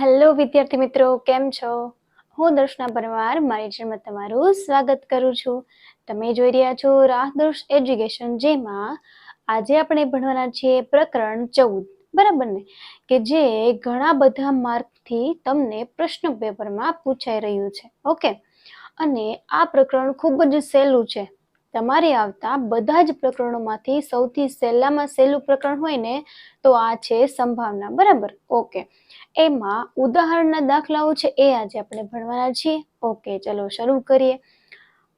Hello વિદ્યાર્થી મિત્રો, કેમ છો? હું દર્શના પરમાર, મારી ચેનલમાં તમારું સ્વાગત કરું છું. તમે જોઈ રહ્યા છો રાહદર્શ એજ્યુકેશન, જેમાં આજે આપણે ભણવાના છીએ પ્રકરણ ચૌદ. બરાબર ને? કે જે ઘણા બધા માર્કથી તમને પ્રશ્ન પેપરમાં પૂછાઈ રહ્યું છે. ઓકે? અને આ પ્રકરણ ખૂબ જ સહેલું છે. તમારે આવતા બધા જ પ્રકરણોમાંથી સૌથી સહેલામાં સહેલું પ્રકરણ હોય ને, તો આ છે સંભાવના, બરાબર? ઓકે. એમાં ઉદાહરણના દાખલાઓ છે એ આજે આપણે ભણવાના છીએ. ઓકે, ચલો શરૂ કરીએ.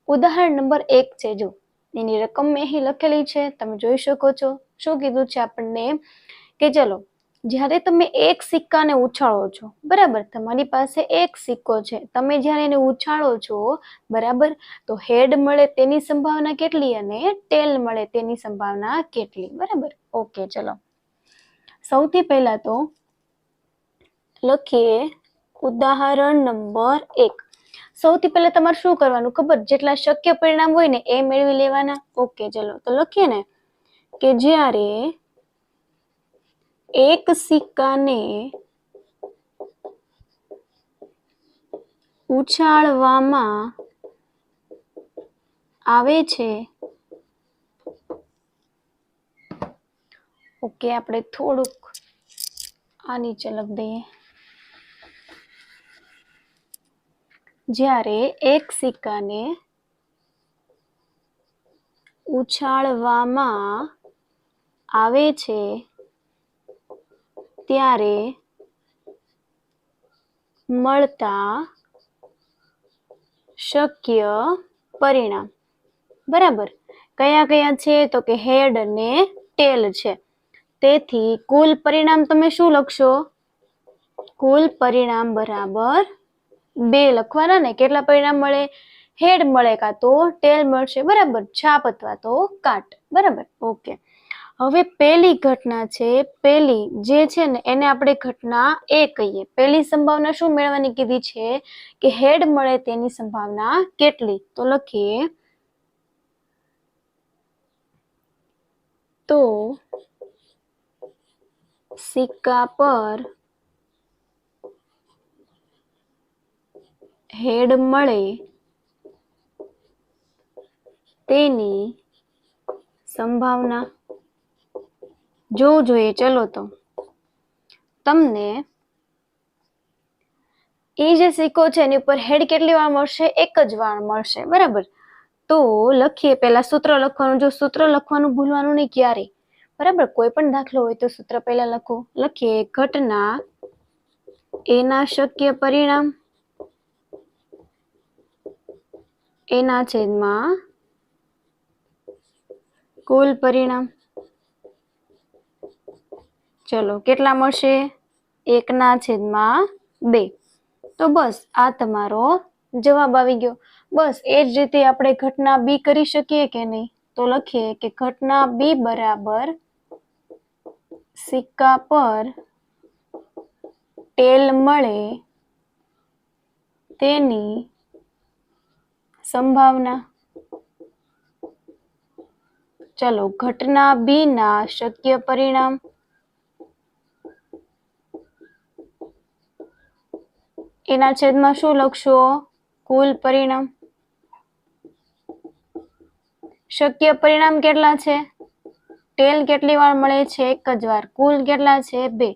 ઉદાહરણ નંબર એક છે, જો. એની રકમ મેં અહીં લખેલી છે, તમે જોઈ શકો છો. શું કીધું છે આપણને? કે ચલો જ્યારે તમે એક સિક્કાને ઉછાળો છો, બરાબર? તમારી પાસે એક સિક્કો છે. તમે જ્યારે એને ઉછાળો છો, બરાબર? તો હેડ મળે તેની સંભાવના કેટલી અને ટેલ મળે તેની સંભાવના કેટલી, બરાબર? ઓકે, ચલો. સૌથી પહેલા તો લખીએ ઉદાહરણ નંબર એક. સૌથી પહેલા તમારે શું કરવાનું ખબર? જેટલા શક્ય પરિણામ હોય ને એ મેળવી લેવાના. ઓકે, ચલો. તો લખીએ ને કે જ્યારે એક સિક્કાને ઉછાળવામાં આવે છે. ઓકે, આપણે થોડુંક આ નીચે લખી દઈએ. જ્યારે એક સિક્કાને ઉછાળવામાં આવે છે ત્યારે મળતા શક્ય પરિણામ. બરાબર? કયા કયા છે? તો કે હેડ અને ટેલ છે. તેથી કુલ પરિણામ તમે શું લખશો? કુલ પરિણામ બરાબર બે લખવાના ને? કેટલા પરિણામ મળે? હેડ મળે કાં તો ટેલ મળશે. બરાબર? છાપ અથવા તો કાટ. બરાબર? ઓકે. હવે પહેલી ઘટના છે પેલી જે છે ને એને આપણે ઘટના એ કહીએ. પહેલી સંભાવના શું મેળવવાની કીધી છે કે હેડ મળે તેની સંભાવના કેટલી? તો લખીએ. તો સિક્કા પર હેડ મળે તેની સંભાવના જોવું જોઈએ, ચલો તો. તમને એ જે સિક્કો છે એની ઉપર હેડ કેટલી વાર મળશે? એક જ વાર મળશે, બરાબર? તો લખીએ પહેલા સૂત્ર લખવાનું. જો સૂત્ર લખવાનું ભૂલવાનું નહીં ક્યારે બરાબર? કોઈ પણ દાખલો હોય તો સૂત્ર પહેલા લખો. લખીએ, ઘટના, એના શક્ય પરિણામ. એના છેદમાં કુલ પરિણામ. ચલો, કેટલા મળશે? એકના છેદમાં બે. તો બસ, આ તમારો જવાબ આવી ગયો. બસ, એ જ રીતે આપણે ઘટના બી કરી શકીએ કે નહીં? તો લખીએ કે ઘટના બી બરાબર સિક્કા પર ટેલ મળે તેની સંભાવના. ચલો, ઘટના બી ના શક્ય પરિણામ. એના છેદમાં શું લખશો? કુલ પરિણામ. શક્ય પરિણામ કેટલા છે? ટેલ કેટલી વાર મળે છે? એક જ વાર. કુલ કેટલા છે? બે.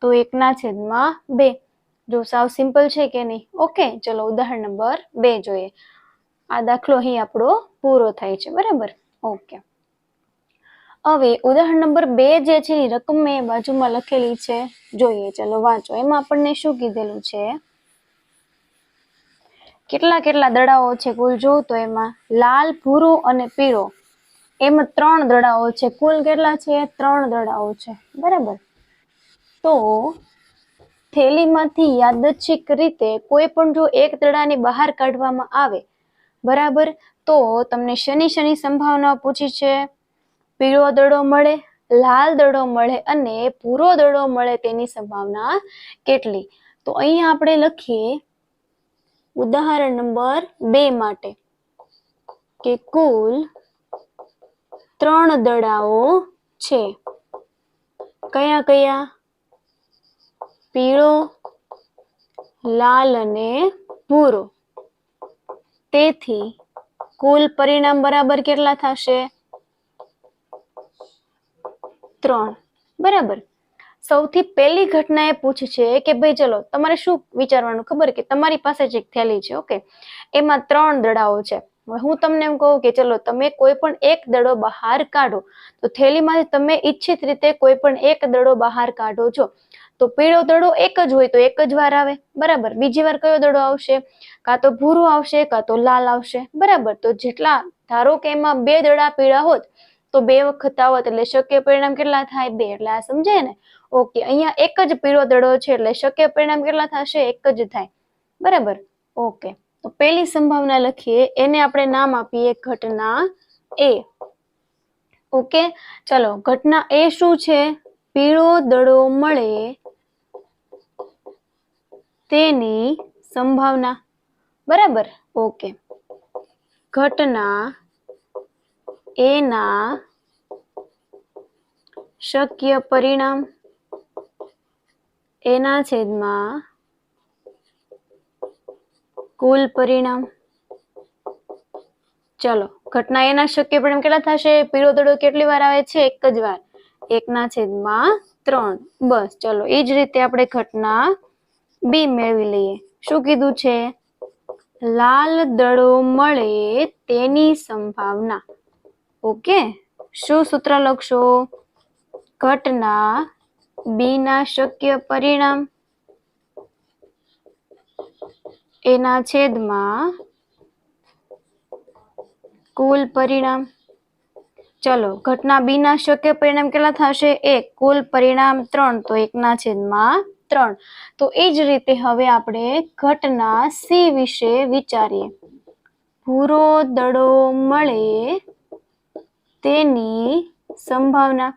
તો એકના છેદમાં બે. જો સાવ સિમ્પલ છે કે નહીં? ઓકે, ચલો ઉદાહરણ નંબર બે જોઈએ. આ દાખલો અહીં આપણો પૂરો થાય છે, બરાબર? ઓકે. હવે ઉદાહરણ નંબર બે જે છે એની રકમ મેં બાજુમાં લખેલી છે. જોઈએ, ચલો વાંચો. એમાં આપણને શું કીધેલું છે? કેટલા કેટલા દડાઓ છે કુલ? જોઉં તો એમાં લાલ, ભૂરો અને પીળો. એમ ત્રણ દડાઓ છે. કુલ કેટલા છે? ત્રણ દડાઓ છે. બરાબર? તો થેલીમાંથી યાદચ્છિક રીતે કોઈ પણ જો એક દડાને બહાર કાઢવામાં આવે, બરાબર? તો તમને શનિ શનિ સંભાવના પૂછી છે. પીળો દડો મળે, લાલ દડો મળે અને ભૂરો દડો મળે તેની સંભાવના કેટલી? તો અહીંયા આપણે લખીએ ઉદાહરણ નંબર બે માટે કે કુલ ત્રણ દડાઓ છે. કયા કયા? પીળો, લાલ અને ભૂરો. તેથી કુલ પરિણામ બરાબર કેટલા થશે? ત્રણ. બરાબર. સૌથી પહેલી ઘટના એ પૂછ છે કે ભાઈ ચલો, તમારે શું વિચારવાનું? ખબર કે તમારી પાસે જે થેલી છે, ઓકે? એમાં ત્રણ દડાઓ છે. હું તમને એમ કહું કે ચલો, તમે કોઈ પણ એક દડો બહાર કાઢો, તો થેલીમાંથી તમે ઈચ્છિત રીતે કોઈ પણ એક દડો બહાર કાઢો છો. તો પીળો દડો એક જ હોય તો એક જ વાર આવે, બરાબર? બીજી વાર કયો દડો આવશે? કાં તો ભૂરો આવશે, કાં તો લાલ આવશે, બરાબર? તો જેટલા, ધારો કે એમાં બે દડા પીળા હોત, તો બે વખત આવત એટલે શક્ય પરિણામ કેટલા થાય? બે, એટલે આ સમજાય ને? ઓકે, અહીંયા એક જ પીળો દડો છે એટલે શક્ય પરિણામ કેટલા થશે? એક જ થાય. બરાબર? ઓકે. તો પહેલી સંભાવના લખીએ. એને આપણે નામ આપીએ ઘટના એ. ઓકે? ચલો, ઘટના એ શું છે? પીળો દડો મળે તેની સંભાવના. બરાબર? ઓકે. ઘટના એના શક્ય પરિણામ. એના છેદમાં કુલ પરિણામ. ચલો, ઘટના એના શક્ય પરિણામ કેટલા થશે? પીળો દડો કેટલી વાર આવે છે? એક જ વાર. એકના છેદમાં ત્રણ. બસ, ચલો, એ જ રીતે આપણે ઘટના બી મેળવી લઈએ. શું કીધું છે? લાલ દડો મળે તેની સંભાવના. ઓકે? શું સૂત્ર લખશો? ઘટના બી ના શક્ય પરિણામ. એના છેદમાં કુલ પરિણામ. ચલો, ઘટના બી શક્ય પરિણામ કેટલા થશે? એક. કુલ પરિણામ ત્રણ, તો એકના છેદમાં ત્રણ. તો એ જ રીતે હવે આપણે ઘટના સી વિશે વિચારીએ. ભૂરો દડો મળે તેની સંભાવના.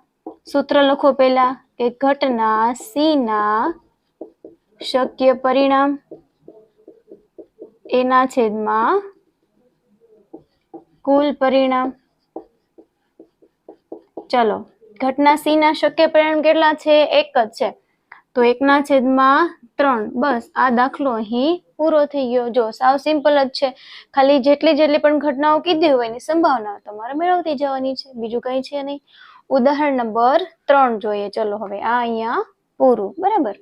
સૂત્ર લખો પહેલા. કે ઘટના સીના શક્ય પરિણામ. એના છેદમાં કુલ પરિણામ. ચલો, ઘટના સીના શક્ય પરિણામ કેટલા છે? એક જ છે. તો એકના છેદમાં ત્રણ. બસ, આ દાખલો અહીં પૂરો થઈ ગયો. જો, સાવ સિમ્પલ જ છે. ખાલી જેટલી જેટલી પણ ઘટનાઓ કીધી હોય એની સંભાવના તમારે મેળવતી જવાની છે. બીજું કંઈ છે નહીં. ઉદાહરણ નંબર ત્રણ જોઈએ. ચલો હવે આ અહીંયા પૂરું, બરાબર?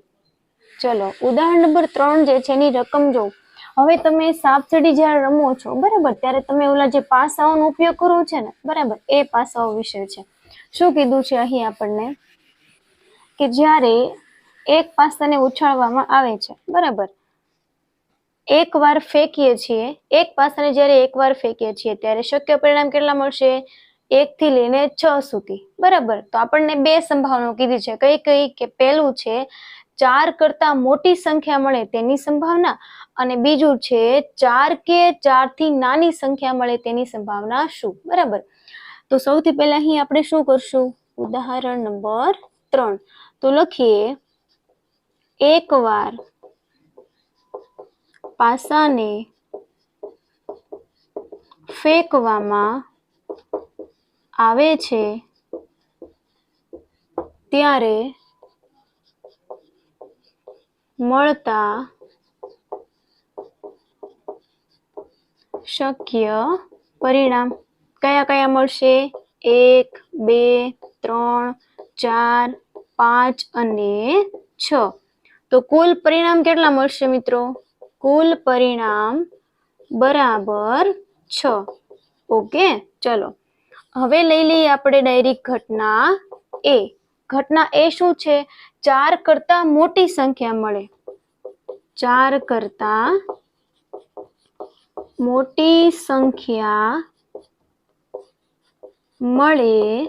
ચલો, ઉદાહરણ નંબર ત્રણ જે છે એની રકમ જો હવે તમે સાપસીડી જ્યારે રમો છો, બરાબર? ત્યારે તમે ઓલા જે પાસાઓનો ઉપયોગ કરો છે ને, બરાબર? એ પાસાઓ વિશે છે. શું કીધું છે અહીં આપણને? કે જ્યારે એક પાસાને ઉછાળવામાં આવે છે, બરાબર? એક વાર ફેંકીએ છીએ, એક પાસાને જ્યારે એક વાર ફેંકીએ છીએ, ત્યારે શક્ય પરિણામ કેટલા મળશે? એક થી લઈને છ સુધી. બરાબર? તો આપણને બે સંભાવનાઓ કીધી છે. કઈ કઈ? કે પહેલું છે, ચાર કરતા મોટી સંખ્યા મળે તેની સંભાવના અને બીજું છે, ચાર કે ચારથી નાની સંખ્યા મળે તેની સંભાવના શું? બરાબર? તો સૌથી પહેલા અહીં આપણે શું કરશું? ઉદાહરણ નંબર ત્રણ. તો લખીએ, એકવાર પાસાને ફેંકવામાં આવે છે, ત્યારે મળતા શક્ય પરિણામ કયા કયા મળશે? એક, બે, ત્રણ, ચાર, પાંચ અને છ. તો કુલ પરિણામ કેટલા મળશે મિત્રો? કુલ પરિણામ બરાબર છ. ઓકે, ચલો. હવે લઈ લઈએ આપણે ડાયરી ઘટના એ. ઘટના એ શું છે? ચાર કરતા મોટી સંખ્યા મળે. ચાર કરતા મોટી સંખ્યા મળે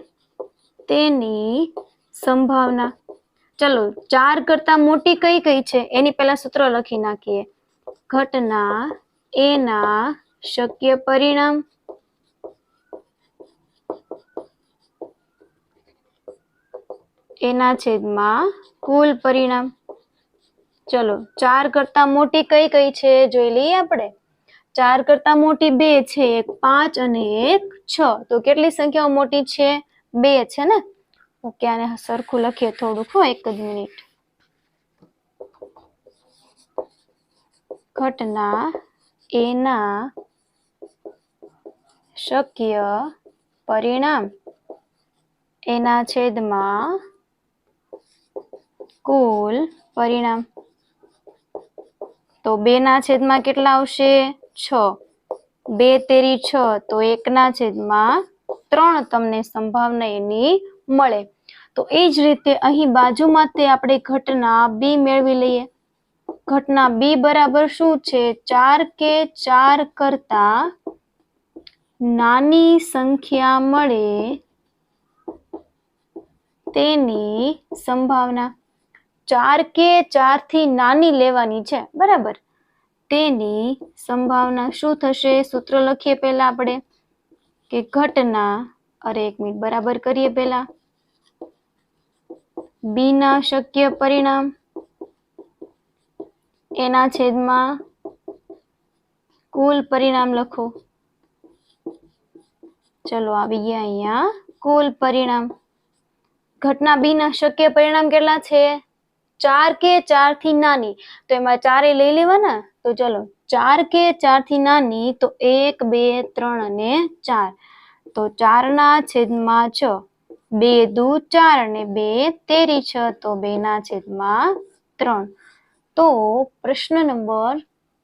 તેની સંભાવના. ચલો, ચાર કરતા મોટી કઈ કઈ છે? એની પહેલા સૂત્ર લખી નાખીએ. ઘટના એના શક્ય પરિણામ. એના છેદમાં કુલ પરિણામ. ચલો, ચાર કરતા મોટી કઈ કઈ છે જોઈ લઈએ આપણે? ચાર કરતા મોટી બે છે, એક પાંચ અને એક છ. તો કેટલી સંખ્યાઓ મોટી છે? બે છે ને? ઓકે, આને સરખું લખીએ થોડુંક એક જ મિનિટ. ઘટના એના શક્ય પરિણામ. એના છેદમાં કુલ પરિણામ. તો બે ના છેદમાં કેટલા આવશે? છ. બે તેરી છ, તો એકના છેદમાં ત્રણ તમને સંભાવના એની મળે. તો એ જ રીતે અહીં બાજુમાં તે આપણે ઘટના બી મેળવી લઈએ. ઘટના બી બરાબર શું છે? ચાર કે ચાર કરતા નાની સંખ્યા મળે તેની સંભાવના. ચાર કે ચારથી નાની લેવાની છે, બરાબર? તેની સંભાવના શું થશે? સૂત્ર લખીએ પહેલા આપણે કે ઘટના, અરે એક મિનિટ, બરાબર કરીએ પહેલા. બી શક્ય પરિણામ. એના છેદમાં કુલ પરિણામ લખો. ચલો આવી ગયા અહીંયા. કુલ પરિણામ. ઘટના બી શક્ય પરિણામ કેટલા છે? ચાર કે ચારથી નાની. તો એમાં ચારે લઈ લેવાના? તો ચલો, ચાર કે ચારથી નાની, તો એક, બે, ત્રણ અને ચાર. તો ચાર ના છેદમાં છ. બે દુ ચાર અને બે તેરી છ, તો બે ના છેદમાં ત્રણ. તો પ્રશ્ન નંબર,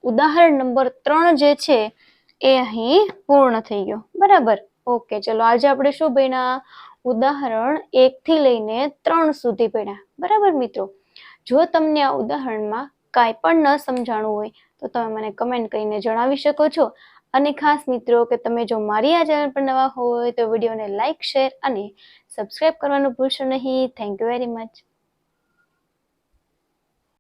ઉદાહરણ નંબર ત્રણ જે છે, એ અહીં પૂર્ણ થઈ ગયો. બરાબર? ઓકે, ચલો, આજે આપણે શું ભણ્યા? ઉદાહરણ એક થી લઈને ત્રણ સુધી ભણ્યા. બરાબર મિત્રો? જો તમને આ ઉદાહરણમાં કાંઈ પણ ન સમજાણું હોય, તો તમે મને કમેન્ટ કરીને જણાવી શકો છો. અને ખાસ મિત્રો, કે તમે જો મારી આ ચેનલ પર નવા હોય, તો વિડીયોને લાઇક શેર અને સબસ્ક્રાઇબ કરવાનું ભૂલશો નહીં. Thank you very much